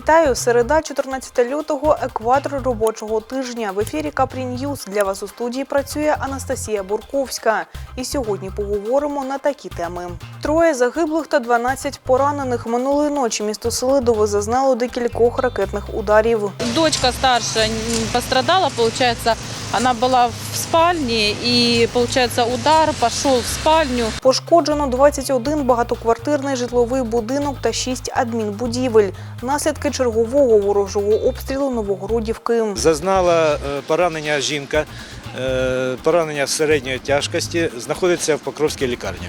Вітаю! Середа, 14 лютого, екватор робочого тижня. В ефірі Капрі Ньюз. Для вас у студії працює Анастасія Бурковська. І сьогодні поговоримо на такі теми. Троє загиблих та 12 поранених. Минулої ночі місто Селидове зазнало декількох ракетних ударів. Дочка старшая м, пострадала, получается, она была в спальне, и, получается, удар пошел в спальню. Пошкоджено 21 багатоквартирний житловий будинок та 6 адмінбудівель. Наслідки чергового ворожого обстрілу Новогородівки. Зазнала е, поранення жінка, поранення середньої тяжкості, знаходиться в Покровській лікарні.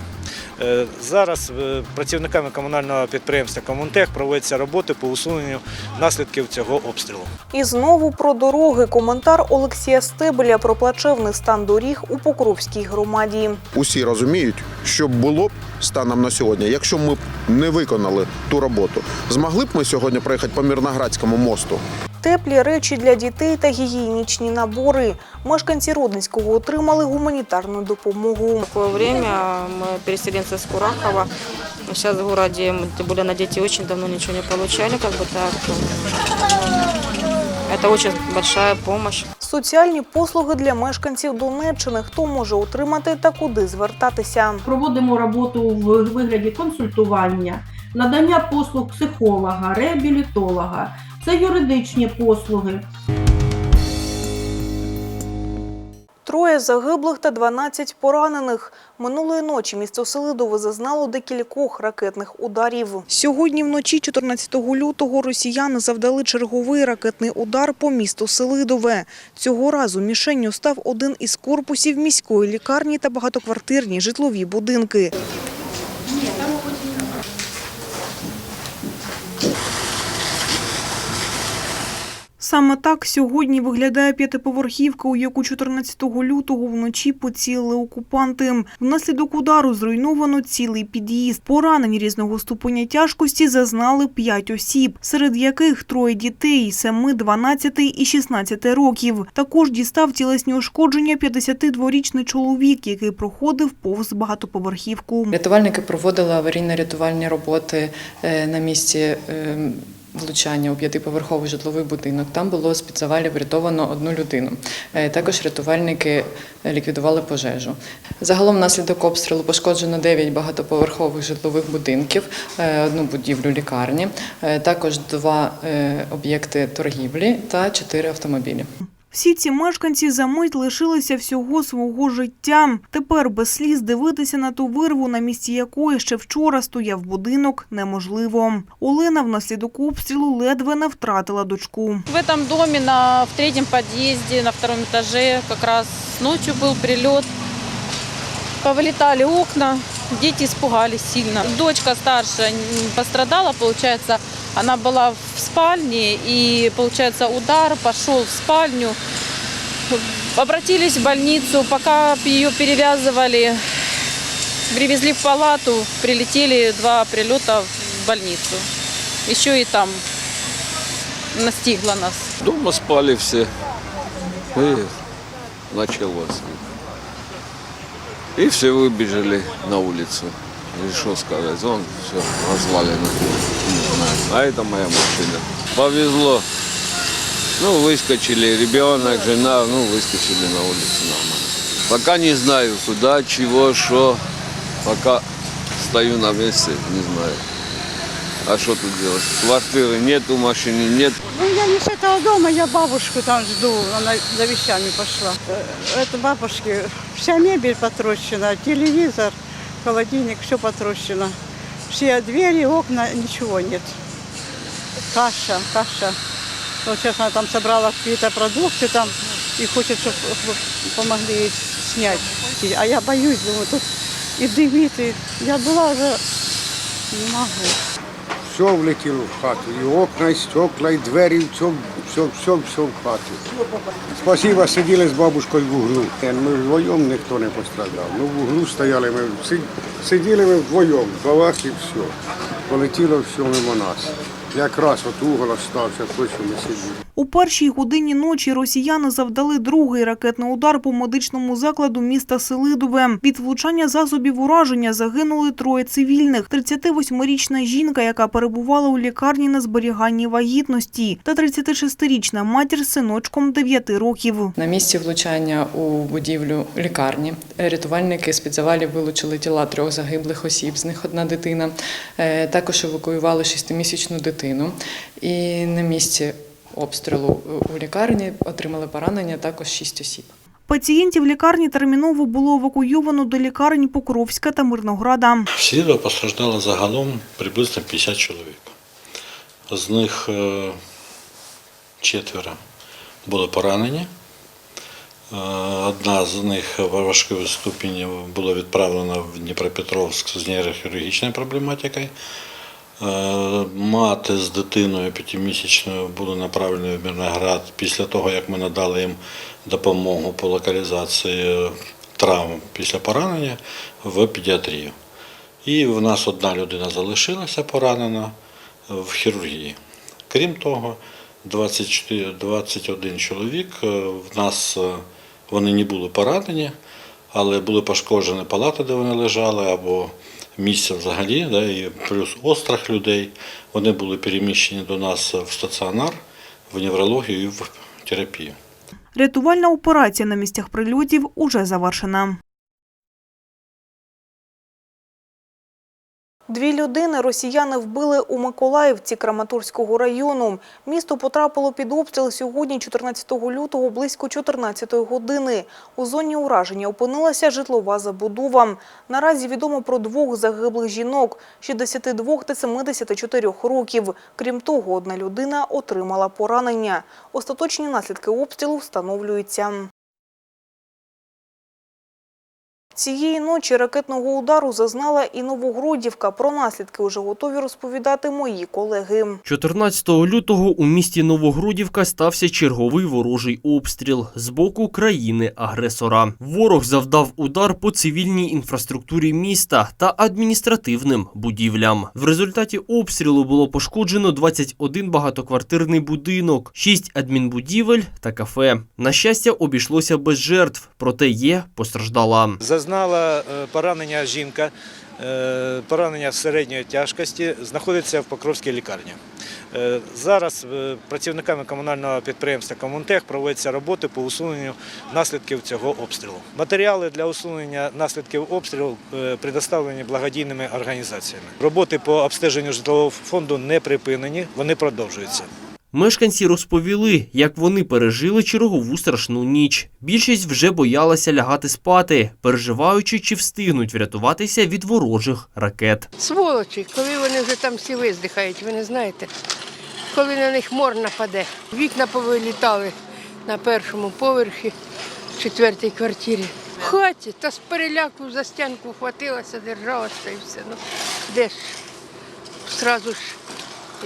Е, Зараз е, працівниками комунального підприємства Комунтех проводяться роботи по усуненню наслідків цього обстрілу. І знову про дороги. Коментар Олексія Стебеля про плачевний стан доріг у Покровській громаді. усі розуміють, що було б станом на сьогодні, якщо ми б не виконали ту роботу. Змогли б ми сьогодні проїхати по Мірноградському мосту? Теплі речі для дітей та гігієнічні набори. Мешканці Родницького отримали гуманітарну допомогу. Такое время мы переселенцы с Курахова. Сейчас в городе, м, тем более на дети очень давно ничего не получали, как бы так. Ну, Это очень большая помощь. Соціальні послуги для мешканців Донеччини. Хто може отримати та куди звертатися? Проводимо роботу в вигляді консультування, надання послуг психолога, реабілітолога. Це юридичні послуги. Троє загиблих та 12 поранених. Минулої ночі місто Селидове зазнало декількох ракетних ударів. Сьогодні вночі, 14 лютого, росіяни завдали черговий ракетний удар по місту Селидове. Цього разу мішенню став один із корпусів міської лікарні та багатоквартирні житлові будинки. Саме так сьогодні виглядає п'ятиповерхівка, у яку 14 лютого вночі поцілили окупанти. Внаслідок удару зруйновано цілий під'їзд. Поранень різного ступеня тяжкості зазнали п'ять осіб, серед яких троє дітей – 7, 12 і 16 років. Також дістав тілесні ушкодження 52-річний чоловік, який проходив повз багатоповерхівку. Рятувальники проводили аварійно-рятувальні роботи е, на місці е, влучання у п'ятиповерховий житловий будинок. Там було з під завалів врятовано одну людину. Е, Також рятувальники ліквідували пожежу. Загалом внаслідок обстрілу пошкоджено 9 багатоповерхових житлових будинків, е, одну будівлю лікарні, е, також два е, об'єкти торгівлі та чотири автомобілі. Всі ці мешканці за мить лишилися всього свого життя. Тепер без сліз дивитися на ту вирву, на місці якої ще вчора стояв будинок, неможливо. Олена внаслідок обстрілу ледве не втратила дочку. В этом доме, на, в третьем подъезде, на втором этаже, как раз ночью был прилет. Повылетали окна, дети испугались сильно. Дочка старшая пострадала, получается, она была в спальне, и, получается, удар пошел в спальню. Обратились в больницу, пока ее перевязывали, привезли в палату, прилетели два прилета в больницу. Еще и там настигла нас. Дома спали все. И началось. И все выбежали на улицу. И сказать, он все развалено. А это моя машина. Повезло. Ну, выскочили, ребенок, жена, ну, выскочили на улицу нормально. Пока не знаю, куда, чего, что. Пока стою на месте, не знаю. А что тут делать? Квартиры нету, машины нет. Ну, я не с этого дома, я бабушку там жду, она за вещами пошла. Э, Это бабушки, вся мебель потрощена, телевизор, холодильник, все потрощено. Все двери, окна, ничего нет. Каша, каша. Вот сейчас она там собрала какие-то продукты там и хочет, чтобы помогли ей снять. А я боюсь, думаю, тут и дымит, и я была уже, не могу. Все влетіло в хату. І окна, і стекла, і двері, все, все, все, все в хату. Спасибо, сиділи з бабушкою в углу. Ми вдвоєм ніхто не пострадав. Ми в углу стояли, ми си- сиділи ми вдвоєм, в балах і все. Полетіло все мимо нас. Якраз от угол остався, той, що ми сиділи. У першій годині ночі росіяни завдали другий ракетний удар по медичному закладу міста Селидове. Від влучання засобів ураження загинули троє цивільних. 38-річна жінка, яка перебувала у лікарні на зберіганні вагітності, та 36-річна матір з синочком 9 років. На місці влучання у будівлю лікарні рятувальники з-під завалів вилучили тіла трьох загиблих осіб, з них одна дитина. Е, Також евакуювали шестимісячну дитину. І на місці обстрілу у лікарні отримали поранення також шість осіб. Пацієнтів лікарні терміново було евакуйовано до лікарень Покровська та Мирнограда. В Сіріо постраждало загалом приблизно 50 чоловік. З них е, четверо були поранені. Е, Одна з них в важкому ступені була відправлена в Дніпропетровськ з нейрохірургічною проблематикою. Е, Мати з дитиною п'ятимісячною були направлені в Мирноград після того, як ми надали їм допомогу по локалізації травм після поранення в педіатрію. І в нас одна людина залишилася поранена в хірургії. Крім того, 24, 21 чоловік е, в нас е, вони не були поранені, але були пошкоджені палати, де вони лежали, або місце взагалі, да, і плюс острах людей. Вони були переміщені до нас в стаціонар, в неврологію і в терапію. Рятувальна операція на місцях прильотів уже завершена. Дві людини росіяни вбили у Миколаївці Краматорського району. Місто потрапило під обстріл сьогодні, 14 лютого, близько 14 години. У зоні ураження опинилася житлова забудова. Наразі відомо про двох загиблих жінок – 62 та 74 років. Крім того, одна людина отримала поранення. Остаточні наслідки обстрілу встановлюються. Цієї ночі ракетного удару зазнала і Новогродівка. Про наслідки вже готові розповідати мої колеги. 14 лютого у місті Новогрудівка стався черговий ворожий обстріл з боку країни-агресора. Ворог завдав удар по цивільній інфраструктурі міста та адміністративним будівлям. В результаті обстрілу було пошкоджено 21 багатоквартирний будинок, 6 адмінбудівель та кафе. На щастя, обійшлося без жертв, проте є постраждала. Зазнала е, поранення жінка, е, поранення середньої тяжкості, знаходиться в Покровській лікарні. Е, Зараз працівниками комунального підприємства Комунтех проводяться роботи по усуненню наслідків цього обстрілу. Матеріали для усунення наслідків обстрілу предоставлені благодійними організаціями. Роботи по обстеженню житлового фонду не припинені, вони продовжуються. Мешканці розповіли, як вони пережили чергову страшну ніч. Більшість вже боялася лягати спати, переживаючи, чи встигнуть врятуватися від ворожих ракет. Сволочі, коли вони вже там всі виздихають, ви не знаєте, коли на них мор нападе. Вікна повилітали на першому поверхі, в четвертій квартирі. В хаті та з переляку за стінку хватилася, держалася і все. Ну, де ж? Сразу ж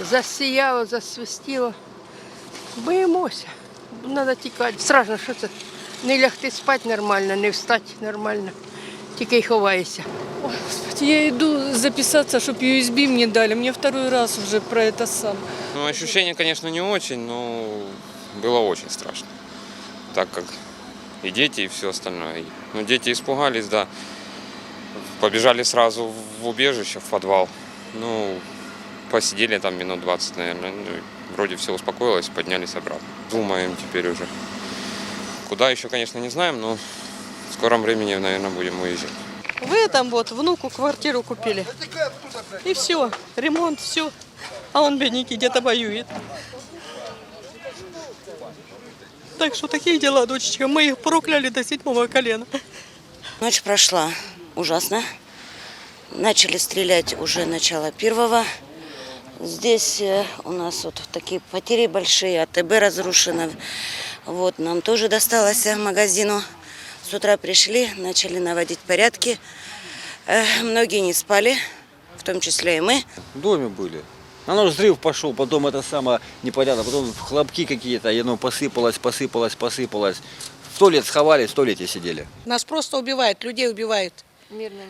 засіяло, засвистіло. Боїмося. Треба тікати. Страшно, що це? Не лягти спати нормально, не встати нормально. Тільки й ховаєшся. Я иду записаться, чтобы USB мне дали. Мне второй раз уже про это сам. Ну, ощущения, конечно, не очень, но было очень страшно. Так как и дети, и все остальное. Ну, дети испугались, да. Побежали сразу в убежище, в подвал. Ну, посидели там минут 20, наверное. Ну, вроде все успокоилось, поднялись обратно. Думаем теперь уже. Куда еще, конечно, не знаем, но в скором времени, наверное, будем уезжать. В этом вот внуку квартиру купили. И все, ремонт, все. А он, бедненький, где-то воюет. Так что такие дела, дочечка. Мы их прокляли до седьмого колена. Ночь прошла ужасно. Начали стрелять уже начало первого. Здесь э, у нас вот такие потери большие, АТБ разрушено. Вот, нам тоже досталось э, магазину. С утра пришли, начали наводить порядки. Э, Многие не спали, в том числе и мы. В доме были. Оно взрыв пошел, потом это самое непонятно, потом хлопки какие-то, и оно посыпалось, посыпалось, посыпалось. В туалет сховали, в туалете сидели. Нас просто убивают, людей убивают.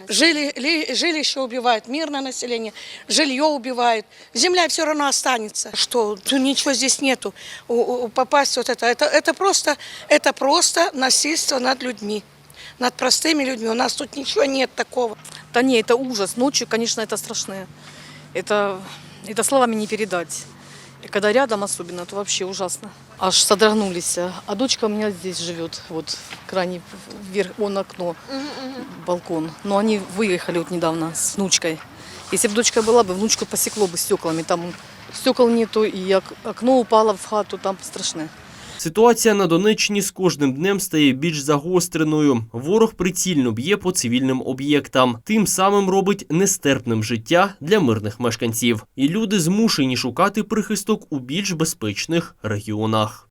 Жили, ли- жилище убивают, мирное население, жилье убивают. Земля все равно останется. Что ну, ничего здесь нету. У- у- попасть вот это, это, это просто, это просто насильство над людьми, над простыми людьми. У нас тут ничего нет такого. Да не, это ужас. Ночью, конечно, это страшно. Это, это словами не передать. И когда рядом особенно, то вообще ужасно. Аж содрогнулись. А дочка у меня здесь живет, вот крайне вверх, он окно, балкон. Но они выехали вот недавно с внучкой. Если бы дочка была бы, внучку посекло бы стеклами. Там стекол нету, и ок- окно упало в хату, там страшне. Ситуація на Донеччині з кожним днем стає більш загостреною. Ворог прицільно б'є по цивільним об'єктам, тим самим робить нестерпним життя для мирних мешканців. І люди змушені шукати прихисток у більш безпечних регіонах.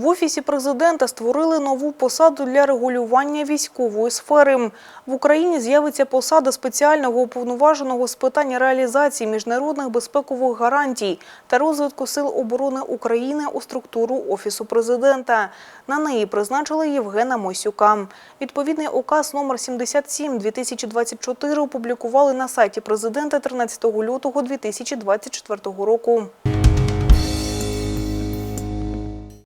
В офісі президента створили нову посаду для регулювання військової сфери. В Україні з'явиться посада спеціального уповноваженого з питань реалізації міжнародних безпекових гарантій та розвитку сил оборони України у структуру офісу президента. На неї призначили Євгена Мосюка. Відповідний указ номер 77 2024 опублікували на сайті президента 13 лютого 2024 року.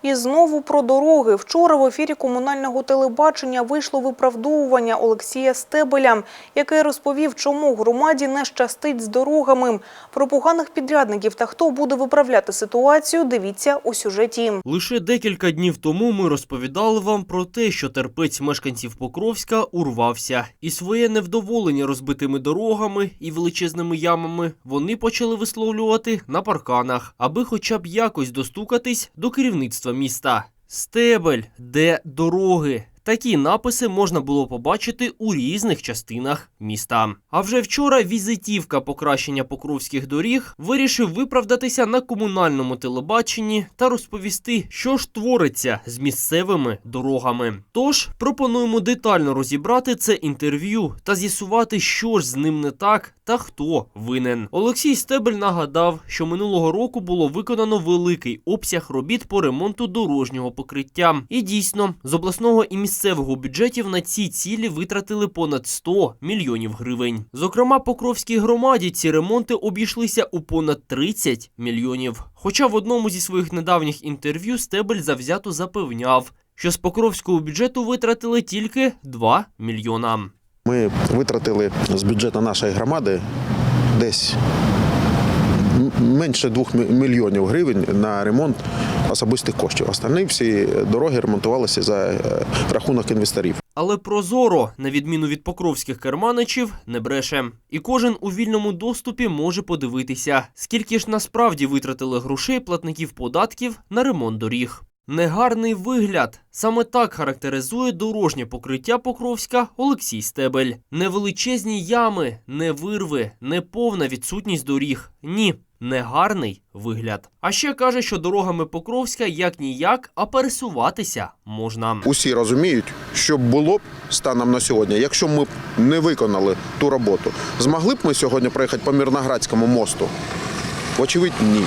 І знову про дороги. Вчора в ефірі комунального телебачення вийшло виправдовування Олексія Стебеля, який розповів, чому громаді не щастить з дорогами. Про поганих підрядників та хто буде виправляти ситуацію, дивіться у сюжеті. Лише декілька днів тому ми розповідали вам про те, що терпець мешканців Покровська урвався, і своє невдоволення розбитими дорогами і величезними ямами вони почали висловлювати на парканах, аби хоча б якось достукатись до керівництва міста. Стебель, де дороги. Такі написи можна було побачити у різних частинах міста. А вже вчора візитівка покращення покровських доріг вирішив виправдатися на комунальному телебаченні та розповісти, що ж твориться з місцевими дорогами. Тож пропонуємо детально розібрати це інтерв'ю та з'ясувати, що ж з ним не так та хто винен. Олексій Стебель нагадав, що минулого року було виконано великий обсяг робіт по ремонту дорожнього покриття. І дійсно, з обласного і місцевого бюджетів на ці цілі витратили понад 100 мільйонів гривень. Зокрема, Покровській громаді ці ремонти обійшлися у понад 30 мільйонів. Хоча в одному зі своїх недавніх інтерв'ю Стебель завзято запевняв, що з Покровського бюджету витратили тільки 2 мільйона. Ми витратили з бюджету нашої громади десь менше 2 мільйонів гривень на ремонт особистих коштів. Остальні всі дороги ремонтувалися за е, рахунок інвесторів. Але Прозоро, на відміну від покровських керманичів, не бреше. І кожен у вільному доступі може подивитися, скільки ж насправді витратили грошей платників податків на ремонт доріг. Негарний вигляд. Саме так характеризує дорожнє покриття Покровська Олексій Стебель. Невеличезні ями, не вирви, не повна відсутність доріг. Ні, негарний вигляд. А ще каже, що дорогами Покровська як ніяк, а пересуватися можна. Усі розуміють, що було б станом на сьогодні, якщо ми б не виконали ту роботу. Змогли б ми сьогодні проїхати по Мірноградському мосту? Вочевидь, ні.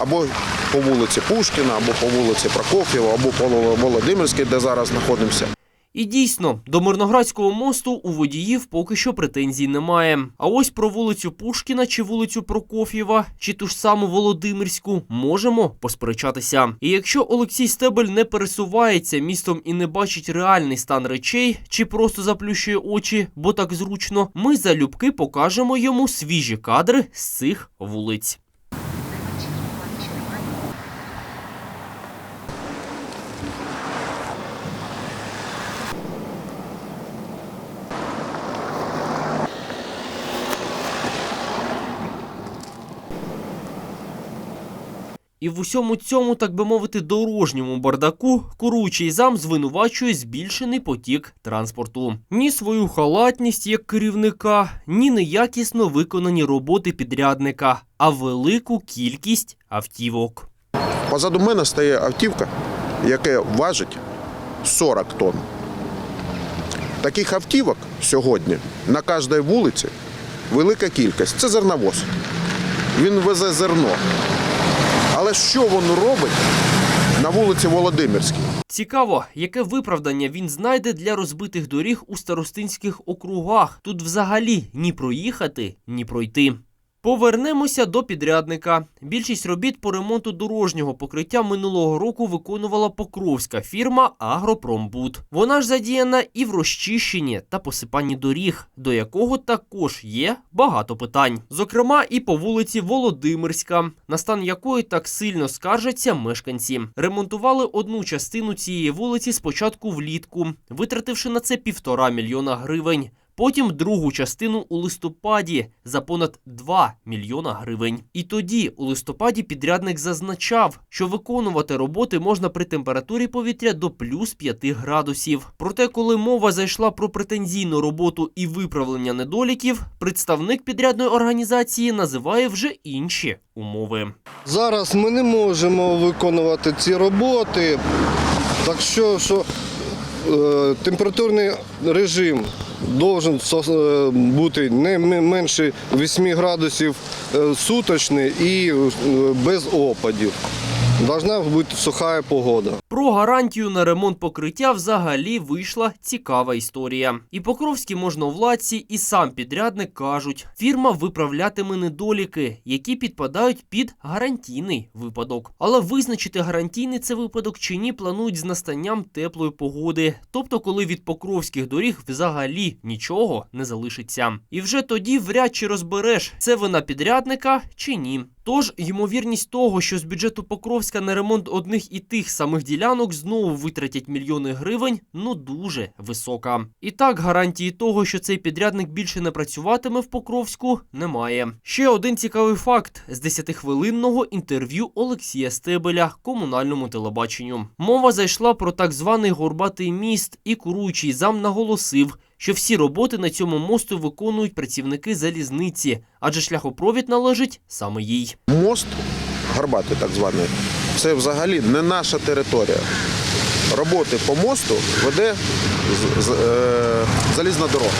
Або по вулиці Пушкіна, або по вулиці Прокоф'єва, або по Володимирській, де зараз знаходимося. І дійсно, до Мирноградського мосту у водіїв поки що претензій немає. А ось про вулицю Пушкіна чи вулицю Прокоф'єва, чи ту ж саму Володимирську можемо посперечатися. І якщо Олексій Стебель не пересувається містом і не бачить реальний стан речей, чи просто заплющує очі, бо так зручно, ми залюбки покажемо йому свіжі кадри з цих вулиць. І в усьому цьому, так би мовити, дорожньому бардаку куруючий зам звинувачує збільшений потік транспорту. Ні свою халатність як керівника, ні неякісно виконані роботи підрядника, а велику кількість автівок. Позаду мене стає автівка, яка важить 40 тонн. Таких автівок сьогодні на кожній вулиці велика кількість. Це зерновоз. Він везе зерно. Але що він робить на вулиці Володимирській. Цікаво, яке виправдання він знайде для розбитих доріг у старостинських округах. Тут взагалі ні проїхати, ні пройти. Повернемося до підрядника. Більшість робіт по ремонту дорожнього покриття минулого року виконувала покровська фірма Агропромбуд. Вона ж задіяна і в розчищенні та посипанні доріг, до якого також є багато питань. Зокрема, і по вулиці Володимирська, на стан якої так сильно скаржаться мешканці. Ремонтували одну частину цієї вулиці спочатку влітку, витративши на це півтора мільйона гривень. Потім другу частину у листопаді за понад 2 мільйона гривень. І тоді у листопаді підрядник зазначав, що виконувати роботи можна при температурі повітря до плюс 5 градусів. Проте, коли мова зайшла про претензійну роботу і виправлення недоліків, представник підрядної організації називає вже інші умови. Зараз ми не можемо виконувати ці роботи, так що, що температурний режим должен е, бути не менше 8 градусів е, суточний і е, без опадів. Должна бути суха погода. Про гарантію на ремонт покриття взагалі вийшла цікава історія. І покровські можновладці, і сам підрядник кажуть, фірма виправлятиме недоліки, які підпадають під гарантійний випадок. Але визначити гарантійний це випадок чи ні планують з настанням теплої погоди, тобто коли від покровських доріг взагалі нічого не залишиться. І вже тоді вряд чи розбереш, це вина підрядника чи ні. Тож ймовірність того, що з бюджету Покровська на ремонт одних і тих самих ділянок знову витратять мільйони гривень, ну дуже висока. І так гарантії того, що цей підрядник більше не працюватиме в Покровську, немає. Ще один цікавий факт з 10-хвилинного інтерв'ю Олексія Стебеля комунальному телебаченню. Мова зайшла про так званий горбатий міст, і куруючий зам наголосив, що всі роботи на цьому мосту виконують працівники залізниці, адже шляхопровід належить саме їй. Мост, гарбатий так званий, це взагалі не наша територія. Роботи по мосту веде е, залізна дорога.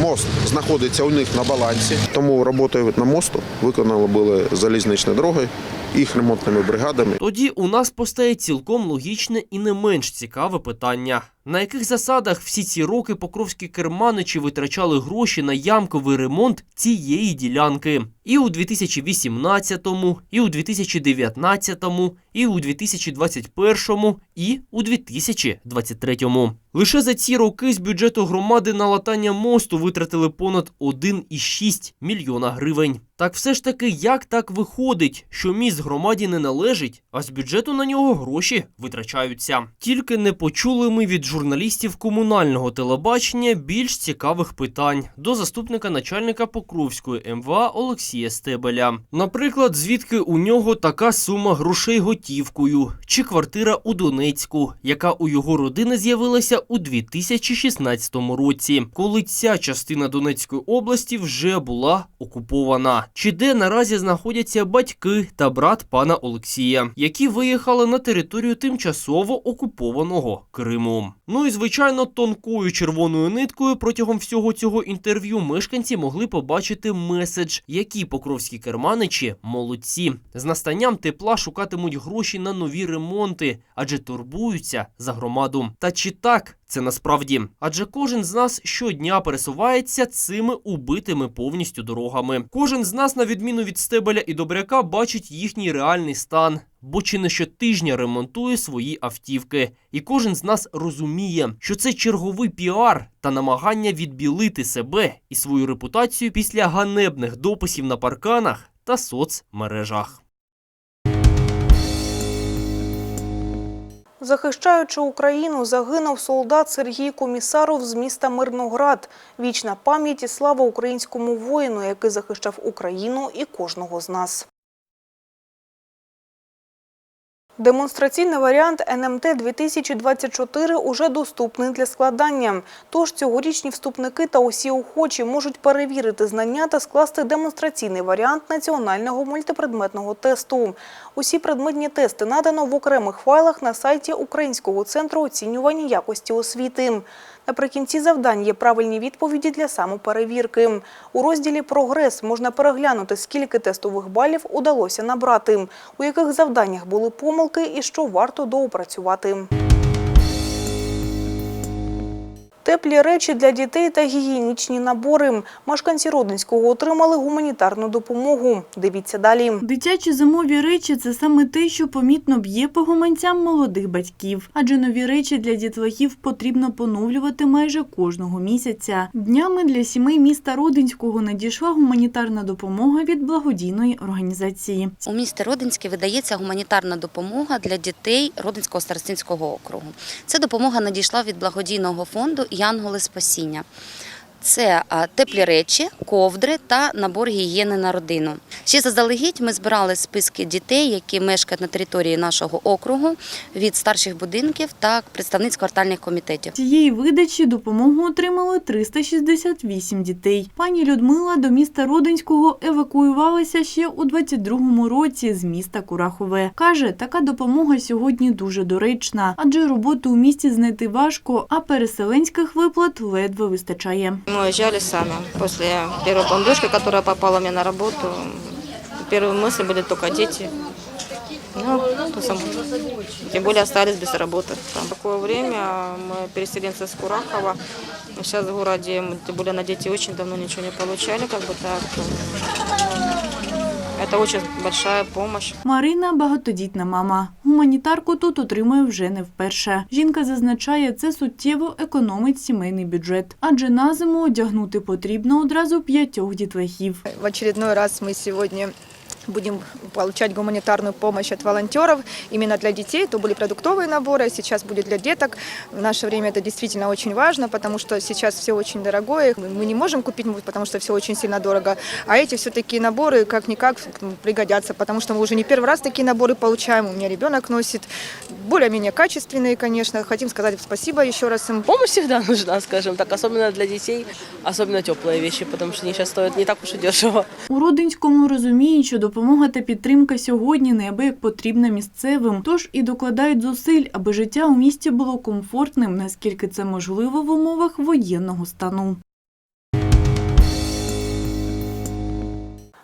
Мост знаходиться у них на балансі, тому роботи на мосту виконали були залізничні дороги, їх ремонтними бригадами. Тоді у нас постає цілком логічне і не менш цікаве питання. На яких засадах всі ці роки покровські керманичі витрачали гроші на ямковий ремонт цієї ділянки? І у 2018, і у 2019, і у 2021, і у 2023. Лише за ці роки з бюджету громади на латання мосту витратили понад 1,6 мільйона гривень. Так все ж таки, як так виходить, що міст громаді не належить, а з бюджету на нього гроші витрачаються? Тільки не почули ми від журналістів комунального телебачення більш цікавих питань до заступника начальника Покровської МВА Олексія Стебеля. Наприклад, звідки у нього така сума грошей готівкою, чи квартира у Донецьку, яка у його родини з'явилася у 2016 році, коли ця частина Донецької області вже була окупована. Чи де наразі знаходяться батьки та брат пана Олексія, які виїхали на територію тимчасово окупованого Криму. Ну і звичайно, тонкою червоною ниткою протягом всього цього інтерв'ю мешканці могли побачити меседж, які покровські керманичі молодці. З настанням тепла шукатимуть гроші на нові ремонти, адже турбуються за громаду. Та чи так це насправді? Адже кожен з нас щодня пересувається цими убитими повністю дорогами. Кожен з нас, на відміну від стебеля і добряка, бачить їхній реальний стан. Бо чи не щотижня ремонтує свої автівки, і кожен з нас розуміє, що це черговий піар та намагання відбілити себе і свою репутацію після ганебних дописів на парканах та соцмережах. Захищаючи Україну, загинув солдат Сергій Комісаров з міста Мирноград. Вічна пам'ять і слава українському воїну, який захищав Україну і кожного з нас. Демонстраційний варіант НМТ 2024 уже доступний для складання. Тож цьогорічні вступники та усі охочі можуть перевірити знання та скласти демонстраційний варіант національного мультипредметного тесту. Усі предметні тести надано в окремих файлах на сайті Українського центру оцінювання якості освіти. Наприкінці завдань є правильні відповіді для самоперевірки. У розділі Прогрес можна переглянути, скільки тестових балів удалося набрати, у яких завданнях були помилки і що варто доопрацювати. Теплі речі для дітей та гігієнічні набори. Мешканці Родинського отримали гуманітарну допомогу. Дивіться далі. Дитячі зимові речі це саме те, що помітно б'є по гуманцям молодих батьків. Адже нові речі для дітлахів потрібно поновлювати майже кожного місяця. Днями для сімей міста Родинського надійшла гуманітарна допомога від благодійної організації. У місті Родинське видається гуманітарна допомога для дітей Родинського старостинського округу. Ця допомога надійшла від благодійного фонду Янголи Спасіння. Це теплі речі, ковдри та набор гігієни на родину. Ще заздалегідь ми збирали списки дітей, які мешкають на території нашого округу від старших будинків та представниць-квартальних комітетів. Цієї видачі допомогу отримали 368 дітей. Пані Людмила до міста Родинського евакуювалася ще у 22-му році з міста Курахове. Каже, така допомога сьогодні дуже доречна, адже роботу у місті знайти важко, а переселенських виплат ледве вистачає. Мы уезжали сами. После первой бомбежки, которая попала мне на работу, первые мысли были только дети. Ну, то сам- тем более остались без работы. Там такое время мы переселенцы с Курахова. Сейчас в городе, м, тем более на дети очень давно ничего не получали, как бы так. Это дуже велика допомога. Марина багатодітна мама. Гуманітарку тут отримує вже не вперше. Жінка зазначає, це суттєво економить сімейний бюджет, адже на зиму одягнути потрібно одразу п'ятьох дітлахів. В очередной раз ми сегодня будем получать гуманитарную помощь от волонтеров именно для детей. То были продуктовые наборы, а сейчас будет для деток. В наше время это действительно очень важно, потому что сейчас все очень дорогое. Мы не можем купить, потому что все очень сильно дорого. А эти все-таки наборы как-никак пригодятся, потому что мы уже не первый раз такие наборы получаем. У меня ребенок носит более-менее качественные, конечно. Хотим сказать спасибо еще раз им. Помощь всегда нужна, скажем так, особенно для детей, особенно теплые вещи, потому что они сейчас стоят не так уж и дешево. У Родинському розуміють, що допомога та підтримка сьогодні неабияк потрібна місцевим, тож і докладають зусиль, аби життя у місті було комфортним, наскільки це можливо в умовах воєнного стану.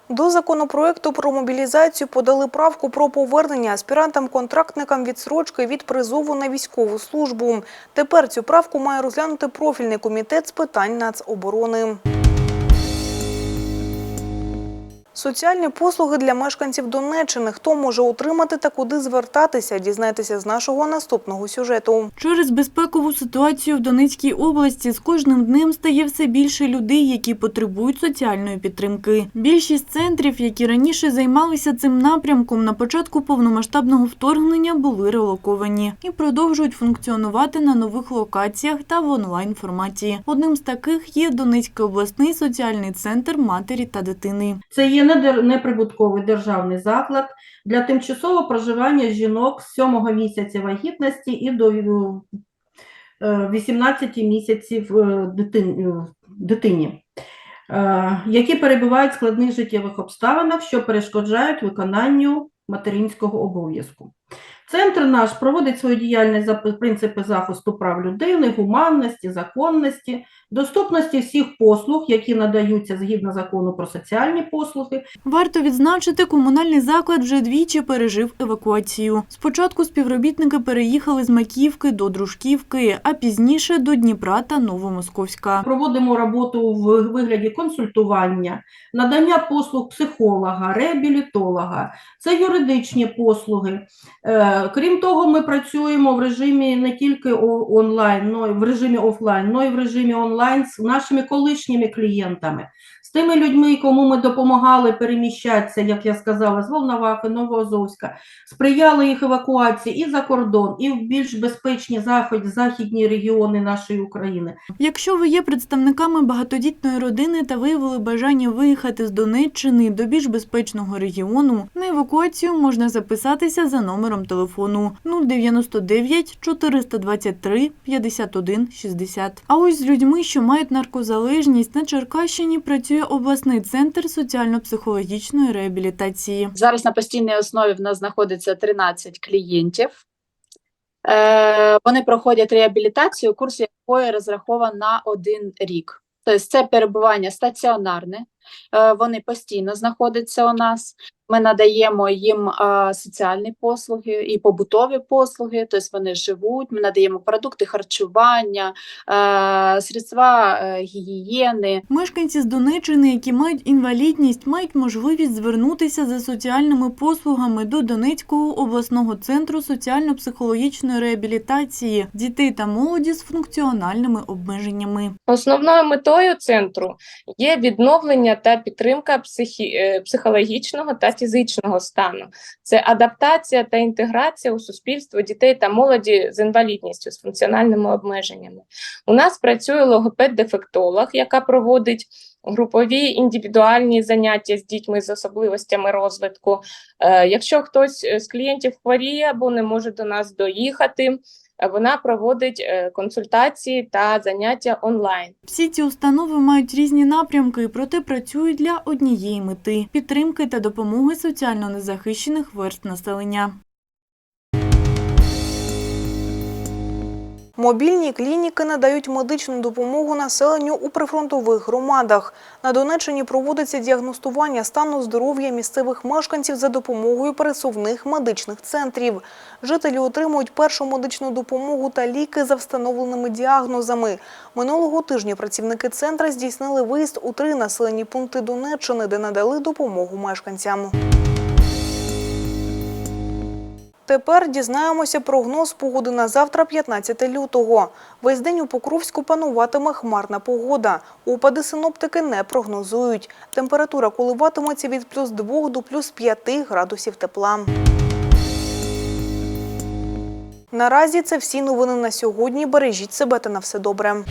До законопроекту про мобілізацію подали правку про повернення аспірантам-контрактникам відсрочки від призову на військову службу. Тепер цю правку має розглянути профільний комітет з питань нацоборони. Соціальні послуги для мешканців Донеччини. Хто може отримати та куди звертатися? Дізнайтеся з нашого наступного сюжету. Через безпекову ситуацію в Донецькій області з кожним днем стає все більше людей, які потребують соціальної підтримки. Більшість центрів, які раніше займалися цим напрямком, на початку повномасштабного вторгнення були релоковані і продовжують функціонувати на нових локаціях та в онлайн форматі. Одним з таких є Донецький обласний соціальний центр матері та дитини. Це є неприбутковий державний заклад для тимчасового проживання жінок з 7 місяця вагітності і до е, 18 місяців е, е, дитині, е, які перебувають в складних життєвих обставинах, що перешкоджають виконанню материнського обов'язку. Центр наш проводить свою діяльність за принципи захисту прав людини, гуманності, законності, доступності всіх послуг, які надаються згідно закону про соціальні послуги, Варто відзначити, комунальний заклад вже двічі пережив евакуацію. Спочатку співробітники переїхали з Макіївки до Дружківки, а пізніше до Дніпра та Новомосковська. Проводимо роботу в вигляді консультування, надання послуг психолога, реабілітолога, це юридичні послуги. Е, Крім того, ми працюємо в режимі не тільки онлайн, но й в режимі офлайн, но й в режимі онлайн з нашими колишніми клієнтами, тими людьми, кому ми допомагали переміщатися, як я сказала, з Волновахи, Новоазовська, сприяли їх евакуації і за кордон, і в більш безпечні захід, західні регіони нашої України. Якщо ви є представниками багатодітної родини та виявили бажання виїхати з Донеччини до більш безпечного регіону, на евакуацію можна записатися за номером телефону 099 423 51 60. А ось з людьми, що мають наркозалежність, на Черкащині працює обласний центр соціально-психологічної реабілітації. Зараз на постійній основі в нас знаходиться 13 клієнтів. Е, Вони проходять реабілітацію, курс якої розрахований на один рік. Тобто це перебування стаціонарне, вони постійно знаходяться у нас. Ми надаємо їм е, соціальні послуги і побутові послуги, тобто вони живуть. Ми надаємо продукти харчування, е, средства е, гігієни. Мешканці з Донеччини, які мають інвалідність, мають можливість звернутися за соціальними послугами до Донецького обласного центру соціально-психологічної реабілітації дітей та молоді з функціональними обмеженнями. Основною метою центру є відновлення та підтримка психі... е, психологічного та фізичного стану. Це адаптація та інтеграція у суспільство дітей та молоді з інвалідністю, з функціональними обмеженнями. У нас працює логопед-дефектолог, яка проводить групові індивідуальні заняття з дітьми з особливостями розвитку. Е, Якщо хтось е, з клієнтів хворіє або не може до нас доїхати, вона проводить е, консультації та заняття онлайн. Всі ці установи мають різні напрямки, проте працюють для однієї мети підтримки та допомоги соціально незахищених верств населення. Мобільні клініки надають медичну допомогу населенню у прифронтових громадах. На Донеччині проводиться діагностування стану здоров'я місцевих мешканців за допомогою пересувних медичних центрів. Жителі отримують першу медичну допомогу та ліки за встановленими діагнозами. Минулого тижня працівники центра здійснили виїзд у три населені пункти Донеччини, де надали допомогу мешканцям. Тепер дізнаємося прогноз погоди на завтра, 15 лютого. Весь день у Покровську пануватиме хмарна погода. Опади синоптики не прогнозують. Температура коливатиметься від плюс 2 до плюс 5 градусів тепла. Наразі це всі новини на сьогодні. Бережіть себе та на все добре.